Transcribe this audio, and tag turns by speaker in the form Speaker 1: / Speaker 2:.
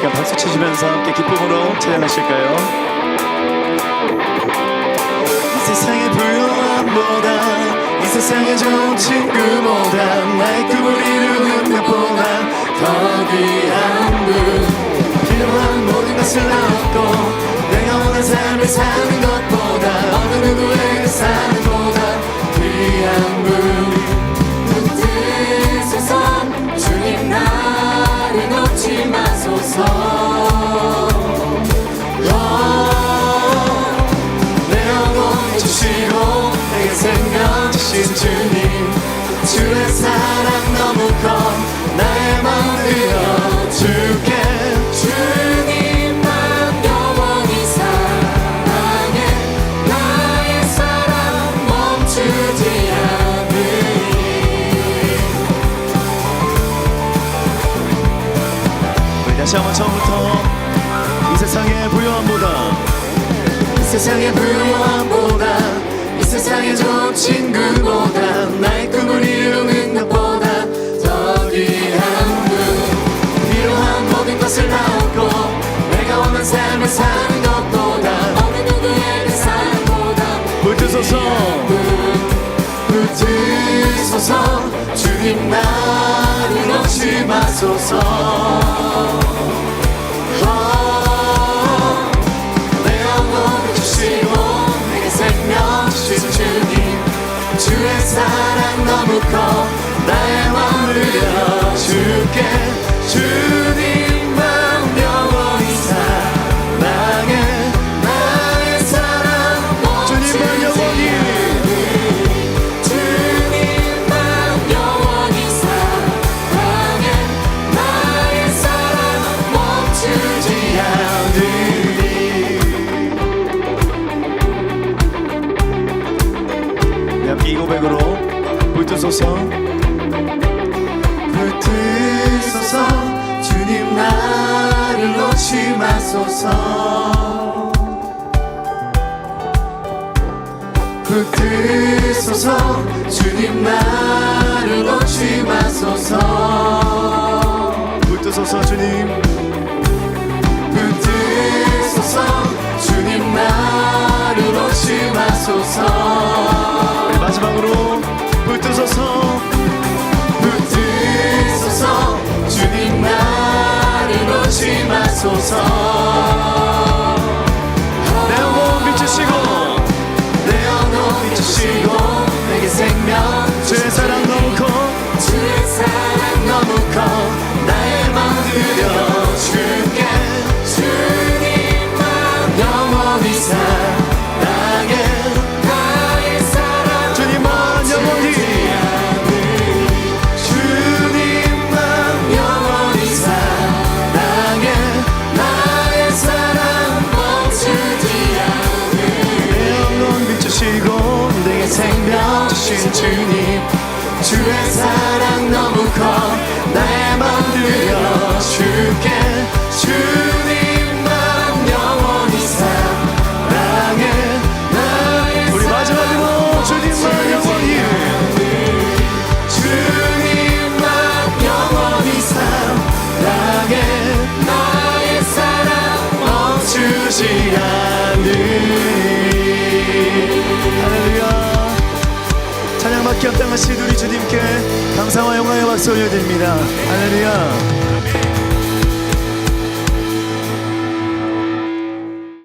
Speaker 1: 시간 박수 치시면서 함께 기쁨으로 찬양하실까요? 이 세상의 부요함보다 이 세상의 좋은 친구보다 나의 꿈을 이루는 것보다 더 귀한 분 필요한 모든 것을 얻고 내가 원하는 삶을 사는 것 사랑 너무 커. 나의 마음 들려줄게.
Speaker 2: 주님만 영원히 사랑해. 나의 사랑 멈추지 않으리.
Speaker 1: 다시 한번 처음부터 이 세상의 부요함보다 이 세상의 부요함보다 이 세상의 좋은 친
Speaker 2: 사랑
Speaker 1: 너무 커 나의 마음을 열어줄게. 주 이 고백으로 불뜨소서. 불뜨소서. 주님 나를 놓지 마소서. 불뜨소서. 주님 나를 놓지 마소서. 불뜨소서 주님. 불뜨소서. 주님 나를 놓지 마소서 마지막으로 불뜨소서 불뜨소서 주님 나를 놓지 마소서 주의 사랑 너무 커. 나의 마음 들려줄게. 주님만 영원히 사랑해.
Speaker 2: 나의
Speaker 1: 우리 마지막으로 주님만 영원히. 주님만 영원히 사랑해.
Speaker 2: 나의 사랑
Speaker 1: 멈추지 않으리. 할렐루야 찬양받기 합당하신 우리 주님께 감사와 영광의 박수 올려드립니다. 할렐루야